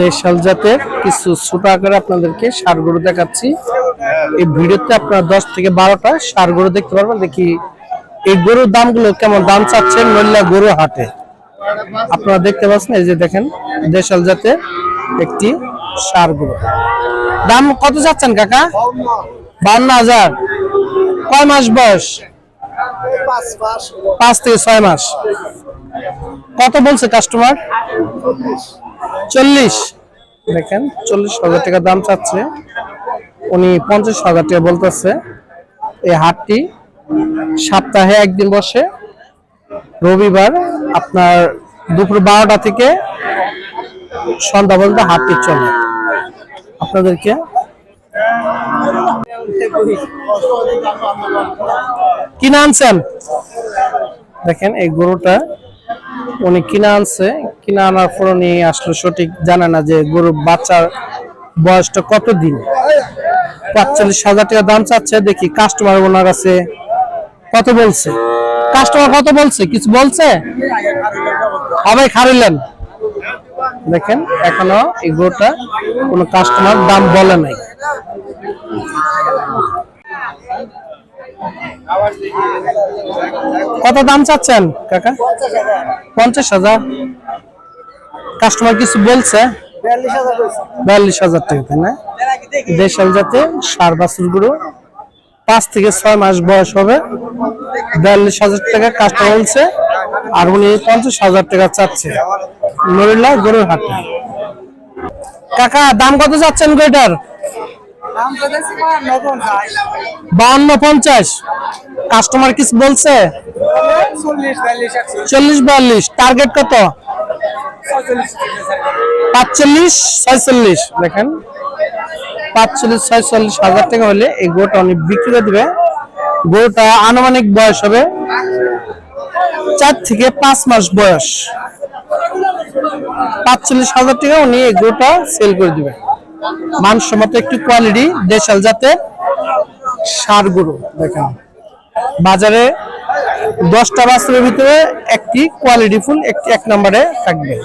দেশাল জাতের কিছু ছোট আকারে আপনাদেরকে সার গরু দেখাচ্ছি। এই ভিডিওতে আপনারা দশ থেকে বারোটা গরু দেখতে পারবেন। দেখি এই গরুর দামগুলো কেমন দাম চাচ্ছেন নল্লা গরু হাটে? আপনারা দেখতে পাচ্ছেন, এই যে দেখেন, দেশাল জাতের একটি সার গরু দাম কত চাচ্ছেন কাকা? বান্ন হাজার। কয় মাস বয়স? পাঁচ থেকে ছয় মাস। কত বলছে কাস্টমার চল্লিশ। দেখেন, চল্লিশ হাজার টাকা দাম চাচ্ছে। উনি পঞ্চাশ হাজার টাকা বলতেছে। এই হাটটি সপ্তাহে একদিন বসে। রবিবার আপনার দুপুর বারোটা থেকে সন্ধ্যা পর্যন্ত হাটটি চলে। আপনাদেরকে কিনে আনছেন দেখেন এই গরুটা উনি কিনা আনছে। কিনা আনার পর উনি আসলে সঠিক জানে না যে গরুর বাচ্চার বয়সটা কত দিন পাঁচচল্লিশ হাজার টাকা দাম চাচ্ছে। দেখি কাস্টমার ওনার কাছে কত বলছে। কাস্টমার কত বলছে? কিছু বলছে? সবাই খারিলেন। দেখেন এখনও এই গরুটা কোনো কাস্টমার দাম বলে নাই। কত দাম চাচ্ছেন, কাকা? পঞ্চাশ হাজার। কাস্টমার কিছু বলছে? বিয়াল্লিশ হাজার টাকা, তাই না? দেশাল জাতে সার বাছুর গরু। পাঁচ থেকে ছয় মাস বয়স হবে। বিয়াল্লিশ হাজার টাকা কাস্টমার বলছে, আর উনি পঞ্চাশ হাজার টাকা চাচ্ছে। নরিল্লা গরুর হাটে। কাকা, দাম কত চাচ্ছেন গরুটার? বাউন্ন পঞ্চাশ। কাস্টমার কিছু বলছে? চল্লিশ বিয়াল্লিশ। টার্গেট কত? পাঁচচল্লিশ, ছয়চল্লিশ। দেখেন। পাঁচচল্লিশ, ছয়চল্লিশ হাজার টাকা হলে এই গোটা উনি বিক্রি করে দিবে। গরুটা আনুমানিক বয়স হবে চার থেকে পাঁচ মাস বয়স। পাঁচচল্লিশ হাজার টাকা উনি এই গরুটা সেল করে দিবে। মানসম্মত একটু কোয়ালিটি দেশাল জাতের সার গরু, দেখেন। বাজারে দশটা বাস্তবের ভিতরে একটি কোয়ালিটি ফুল, একটি এক নম্বরে থাকবে।